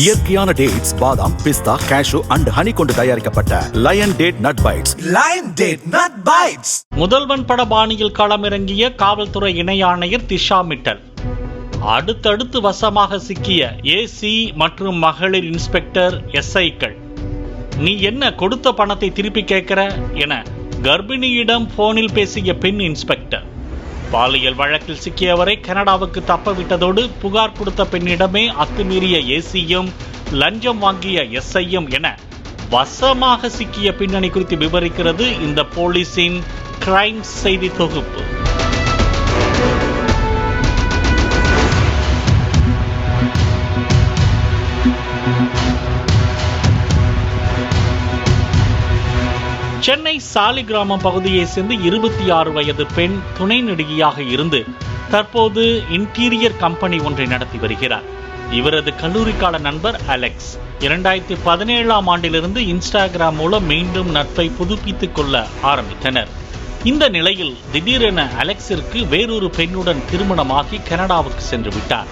இயற்கையான டேட்ஸ் பாதாம் பிஸ்தா cash and honey கொண்டு தயாரிக்கப்பட்ட lion date nut bites Lion Date Nut Bites. Mudhalvan பட பாணியில் களமிறங்கிய காவல்துறை இணை ஆணையர் திஷா மிட்டல். அடுத்தடுத்து வசமாக சிக்கிய ஏசி மற்றும் மகளிர் இன்ஸ்பெக்டர் எஸ்ஐக்கள் நீ என்ன கொடுத்த பணத்தை திருப்பி கேட்கிற? என கர்ப்பிணியிடம் போனில் பேசிய பெண் இன்ஸ்பெக்டர். பாலியல் வழக்கில் சிக்கியவரை கனடாவுக்கு தப்ப விட்டதோடு புகார் கொடுத்த பெண்ணிடமே அத்துமீறிய ஏசியும் லஞ்சம் வாங்கிய எஸ்ஐயும் என வசமாக சிக்கிய பின்னணி குறித்து விவரிக்கிறது இந்த போலீசின் கிரைம் செய்தி தொகுப்பு. சென்னை சாலிகிராமம் பகுதியை சேர்ந்து இருபத்தி ஆறு வயது பெண் துணை நடிகையாக இருந்து தற்போது இன்டீரியர் கம்பெனி ஒன்றை நடத்தி வருகிறார். இவரது கல்லூரிக்கால நண்பர் அலெக்ஸ். இரண்டாயிரத்தி பதினேழாம் ஆண்டிலிருந்து இன்ஸ்டாகிராம் மூலம் மீண்டும் நட்பை புதுப்பித்துக் கொள்ள ஆரம்பித்தனர். இந்த நிலையில் திடீரென அலெக்ஸிற்கு வேறொரு பெண்ணுடன் திருமணமாகி கனடாவுக்கு சென்று விட்டார்.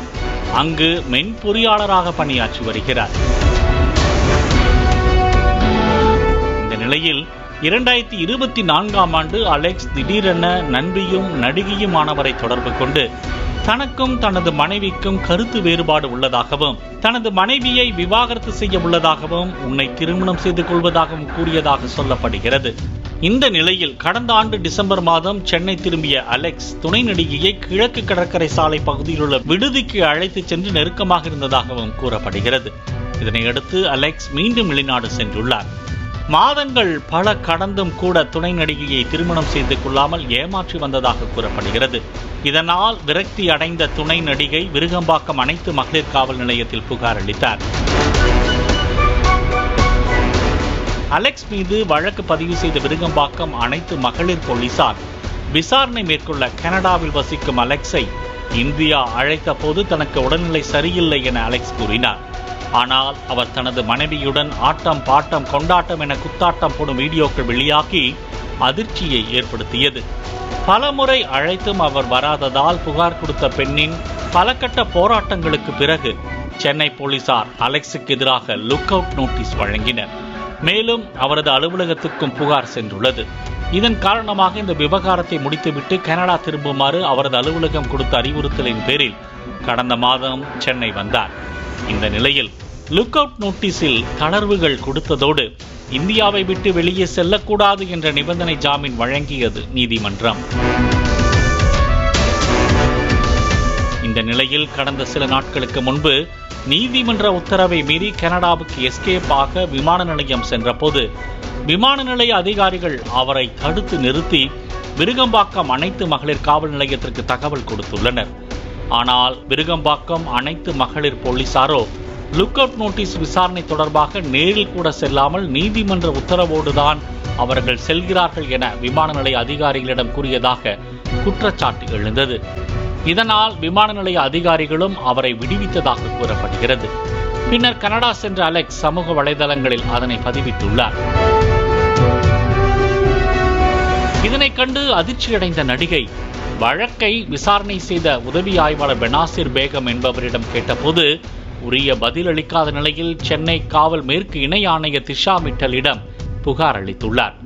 அங்கு மென்பொறியாளராக பணியாற்றி வருகிறார். இந்த நிலையில் இரண்டாயிரத்தி இருபத்தி நான்காம் ஆண்டு அலெக்ஸ் திடீரென நன்றியும் நடிகையுமானவரை தொடர்பு கொண்டு தனக்கும் தனது மனைவிக்கும் கருத்து வேறுபாடு உள்ளதாகவும் தனது மனைவியை விவாகரத்து செய்ய உள்ளதாகவும் உன்னை திருமணம் செய்து கொள்வதாகவும் கூறியதாக சொல்லப்படுகிறது. இந்த நிலையில் கடந்த ஆண்டு டிசம்பர் மாதம் சென்னை திரும்பிய அலெக்ஸ் துணை நடிகையை கிழக்கு கடற்கரை சாலை பகுதியில் உள்ள விடுதிக்கு அழைத்து சென்று நெருக்கமாக இருந்ததாகவும் கூறப்படுகிறது. இதனையடுத்து அலெக்ஸ் மீண்டும் வெளிநாடு சென்றுள்ளார். மாதங்கள் பல கடந்தும் கூட துணை நடிகையை திருமணம் செய்து கொள்ளாமல் ஏமாற்றி வந்ததாக கூறப்படுகிறது. இதனால் விரக்தி அடைந்த துணை நடிகை விருகம்பாக்கம் அனைத்து மகளிர் காவல் நிலையத்தில் புகார் அளித்தார். அலெக்ஸ் மீது வழக்கு பதிவு செய்த விருகம்பாக்கம் அனைத்து மகளிர் போலீசார் விசாரணை மேற்கொள்ள கனடாவில் வசிக்கும் அலெக்ஸை இந்தியா அழைத்த போது தனக்கு உடல்நிலை சரியில்லை என அலெக்ஸ் கூறினார். ஆனால் அவர் தனது மனைவியுடன் ஆட்டம் பாட்டம் கொண்டாட்டம் என குத்தாட்டம் போடும் வீடியோக்கள் வெளியாகி அதிர்ச்சியை ஏற்படுத்தியது. பலமுறை அழைத்தும் அவர் வராததால் புகார் கொடுத்த பெண்ணின் பலகட்ட போராட்டங்களுக்கு பிறகு சென்னை போலீசார் அலெக்ஸுக்கு எதிராக லுக் அவுட் நோட்டீஸ் வழங்கினர். மேலும் அவரது அலுவலகத்துக்கும் புகார் சென்றுள்ளது. இதன் காரணமாக இந்த விவகாரத்தை முடித்துவிட்டு கனடா திரும்புமாறு அவரது அலுவலகம் கொடுத்த அறிவுறுத்தலின் பேரில் கடந்த மாதம் சென்னை வந்தார். இந்த நிலையில் லுக் அவுட் நோட்டீஸில் தளர்வுகள் கொடுத்ததோடு இந்தியாவை விட்டு வெளியே செல்லக்கூடாது என்ற நிபந்தனை ஜாமீன் வழங்கியது நீதிமன்றம். இந்த நிலையில் கடந்த சில நாட்களுக்கு முன்பு நீதிமன்ற உத்தரவை மீறி கனடாவுக்கு எஸ்கேப் ஆக விமான நிலையம் சென்றபோது விமான நிலைய அதிகாரிகள் அவரை தடுத்து நிறுத்தி விருகம்பாக்கம் அனைத்து மகளிர் காவல் நிலையத்திற்கு தகவல் கொடுத்துள்ளனர். ஆனால் விருகம்பாக்கம் அனைத்து மகளிர் போலீசாரோ லுக் அவுட் நோட்டீஸ் விசாரணை தொடர்பாக நேரில் கூட செல்லாமல் நீதிமன்ற உத்தரவோடுதான் அவர்கள் செல்கிறார்கள் என விமான நிலைய அதிகாரிகளிடம் கூறியதாக குற்றச்சாட்டு எழுந்தது. இதனால் விமான நிலைய அதிகாரிகளும் அவரை விடுவித்ததாக கூறப்படுகிறது. பின்னர் கனடா சென்ற அலெக்ஸ் சமூக வலைதளங்களில் அதனை பதிவிட்டுள்ளார். இதனைக் கண்டு அதிர்ச்சியடைந்த நடிகை வழக்கை விசாரணை செய்த உதவி ஆய்வாளர் பெனாசிர் பேகம் என்பவரிடம் கேட்டபோது உரிய பதில் அளிக்காத நிலையில் சென்னை காவல் மேற்கு இணை ஆணையர் திஷா மிட்டலிடம் புகார் அளித்துள்ளார்.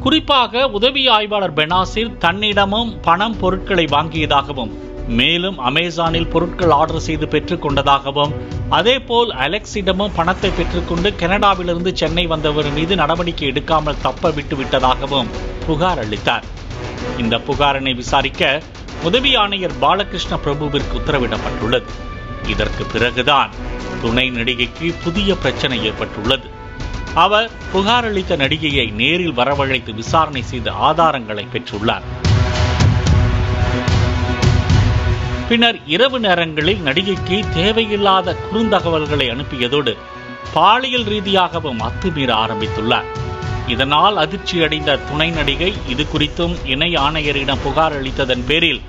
குறிப்பாக உதவி ஆய்வாளர் பெனாசிர் தன்னிடமும் பணம் பொருட்களை வாங்கியதாகவும் மேலும் அமேசானில் பொருட்கள் ஆர்டர் செய்து பெற்றுக்கொண்டதாகவும் அதேபோல் அலெக்ஸிடமும் பணத்தை பெற்றுக்கொண்டு கனடாவிலிருந்து சென்னை வந்தவர் மீது நடவடிக்கை எடுக்காமல் தப்ப விட்டு விட்டதாகவும் புகார் அளித்தார். இந்த புகாரினை விசாரிக்க உதவி ஆணையர் பாலகிருஷ்ண பிரபுவிற்கு உத்தரவிடப்பட்டுள்ளது. இதற்கு பிறகுதான் துணை நடிகைக்கு புதிய பிரச்சனை ஏற்பட்டுள்ளது. அவர் புகார் அளித்த நடிகையை நேரில் வரவழைத்து விசாரணை செய்து ஆதாரங்களை பெற்றுள்ளார். பின்னர் இரவு நேரங்களில் நடிகைக்கு தேவையில்லாத குறுந்தகவல்களை அனுப்பியதோடு பாலியல் ரீதியாகவும் அத்துமீற ஆரம்பித்துள்ளார். இதனால் அதிர்ச்சியடைந்த துணை நடிகை இது குறித்தும் இணை ஆணையரிடம் புகார் அளித்ததன் பேரில்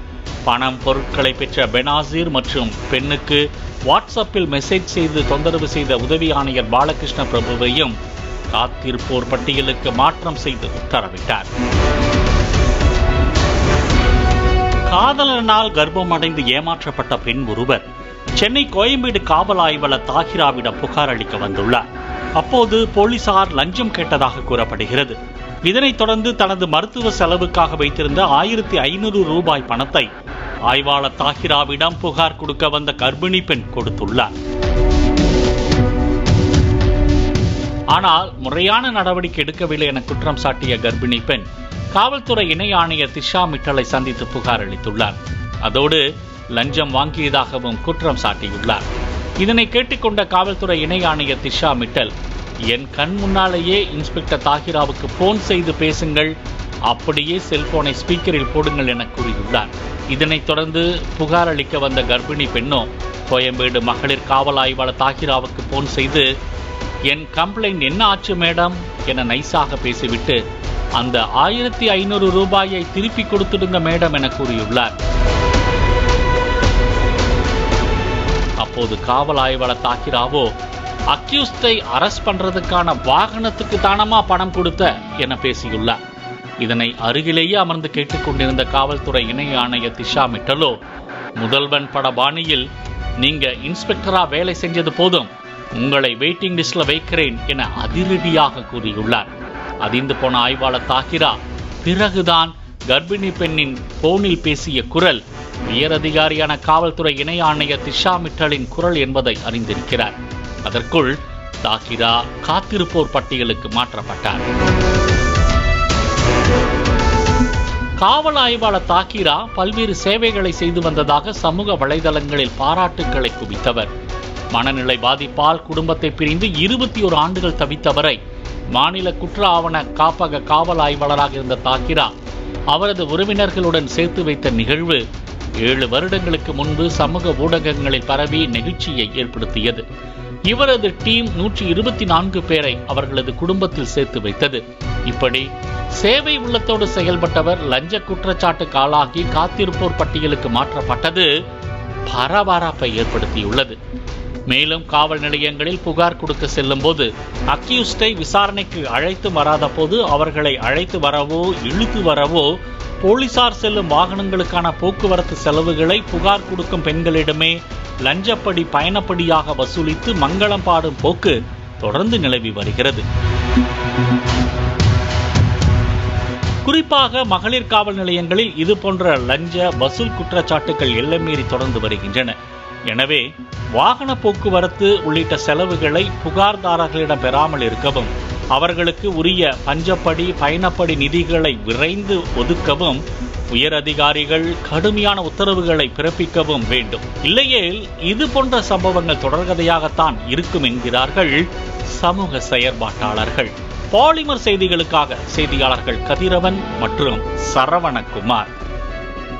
பணம் பொருட்களை பெற்ற பெனாசிர் மற்றும் பெண்ணுக்கு வாட்ஸ்அப்பில் மெசேஜ் செய்து தொந்தரவு செய்த உதவி ஆணையர் பாலகிருஷ்ண பிரபுவையும் காத்திருப்போர் பட்டியலுக்கு மாற்றம் செய்து உத்தரவிட்டார். காதலனால் கர்ப்பமடைந்து ஏமாற்றப்பட்ட பெண் ஒருவர் சென்னை கோயம்பேடு காவல் ஆய்வாளர் தாகிராவிடம் புகார் அளிக்க வந்துள்ளார். அப்போது போலீசார் லஞ்சம் கேட்டதாக கூறப்படுகிறது. இதனைத் தொடர்ந்து தனது மருத்துவ செலவுக்காக வைத்திருந்த ஆயிரத்தி ஐநூறு ரூபாய் பணத்தை ஆய்வாளர் தாகிராவிடம் புகார் கொடுக்க வந்த கர்ப்பிணி பெண் கொடுத்துள்ளார். ஆனால் முறையான நடவடிக்கை எடுக்கவில்லை என குற்றம் சாட்டிய கர்ப்பிணி பெண் காவல்துறை இணை ஆணையர் திஷா மிட்டலை சந்தித்து புகார் அளித்துள்ளார். அதோடு லஞ்சம் வாங்கியதாகவும் குற்றம் சாட்டியுள்ளார். இதனை கேட்டுக்கொண்ட காவல்துறை இணை ஆணையர் திஷா மிட்டல் என் கண் முன்னாலேயே இன்ஸ்பெக்டர் தாகிராவுக்கு போன் செய்து பேசுங்கள் அப்படியே செல்போனை ஸ்பீக்கரில் போடுங்கள் என கூறியுள்ளார். இதனைத் தொடர்ந்து புகார் அளிக்க வந்த கர்ப்பிணி பெண்ணோ கோயம்பேடு மகளிர் காவல் ஆய்வாளர் தாகிராவுக்கு போன் செய்து என் கம்ப்ளைண்ட் என்ன ஆச்சு மேடம்? என நைஸாக பேசிவிட்டு அந்த ஆயிரத்தி ஐநூறு ரூபாயை திருப்பி கொடுத்துடுங்க மேடம் என கூறியுள்ளார். அப்போது காவல் ஆய்வாளர் தாக்கிராவோ அக்யூஸ்டை அரஸ்ட் பண்றதுக்கான வாகனத்துக்கு தானமா பணம் கொடுத்த என பேசியுள்ளார். இதனை அருகிலேயே அமர்ந்து கேட்டுக்கொண்டிருந்த காவல்துறை இணை ஆணையர் திஷா மிட்டலோ முதல்வன் பட பாணியில் நீங்க இன்ஸ்பெக்டரா வேலை செஞ்சது போதும் உங்களை வெயிட்டிங் லிஸ்ட்ல வைக்கிறேன் என அதிரடியாக கூறியுள்ளார். அதிர்ந்து போன ஆய்வாளர் தாக்கிரா பிறகுதான் கர்ப்பிணி பெண்ணின் போனில் பேசிய குரல் உயரதிகாரியான காவல்துறை இணை ஆணையர் திஷா மிட்டலின் குரல் என்பதை அறிந்திருக்கிறார். அதற்குள் தாகிரா காத்திருப்போர் பட்டியலுக்கு மாற்றப்பட்டார். காவல் ஆய்வாளர் தாக்கிரா பல்வேறு சேவைகளை செய்து வந்ததாக சமூக வலைதளங்களில் பாராட்டுக்களை குவித்தவர். மனநிலை பாதிப்பால் குடும்பத்தை பிரிந்து இருபத்தி ஒரு ஆண்டுகள் தவித்தவரை மாநில குற்ற ஆவண காப்பக காவல் ஆய்வாளராக இருந்த தாக்கிரா அவரது உறவினர்களுடன் சேர்த்து வைத்த நிகழ்வு ஏழு வருடங்களுக்கு முன்பு சமூக ஊடகங்களில் பரவி நெகிழ்ச்சியை ஏற்படுத்தியது. இவரது டீம் நூற்றி இருபத்தி நான்கு பேரை அவர்களது குடும்பத்தில் சேர்த்து வைத்தது. இப்படி சேவை உள்ளத்தோடு செயல்பட்டவர் லஞ்ச குற்றச்சாட்டுக்கு ஆளாகி காத்திருப்போர் பட்டியலுக்கு மாற்றப்பட்டது பரபரப்பை ஏற்படுத்தியுள்ளது. மேலும் காவல் நிலையங்களில் புகார் கொடுக்க செல்லும் போது அக்யூஸ்டை விசாரணைக்கு அழைத்து வராத போது அவர்களை அழைத்து வரவோ இழுத்து வரவோ போலீசார் செல்லும் வாகனங்களுக்கான போக்குவரத்து செலவுகளை புகார் கொடுக்கும் பெண்களிடமே லஞ்சப்படி பயணப்படியாக வசூலித்து மங்களம் பாடும் போக்கு தொடர்ந்து நிலவி வருகிறது. குறிப்பாக மகளிர் காவல் நிலையங்களில் இது போன்ற லஞ்ச வசூல் குற்றச்சாட்டுகள் எல்லை மீறி தொடர்ந்து வருகின்றன. எனவே வாகன போக்குவரத்து உள்ளிட்ட செலவுகளை புகார்தாரர்களிடம் பெறாமல் இருக்கவும் அவர்களுக்கு உரிய பஞ்சப்படி பயணப்படி நிதிகளை விரைந்து ஒதுக்கவும் உயர் அதிகாரிகள் கடுமையான உத்தரவுகளை பிறப்பிக்கவும் வேண்டும். இல்லையேல் இது போன்ற சம்பவங்கள் தொடர்கதையாகத்தான் இருக்கும் என்கிறார்கள் சமூக செயற்பாட்டாளர்கள். பாலிமர் செய்திகளுக்காக செய்தியாளர்கள் கதிரவன் மற்றும் சரவணகுமார்.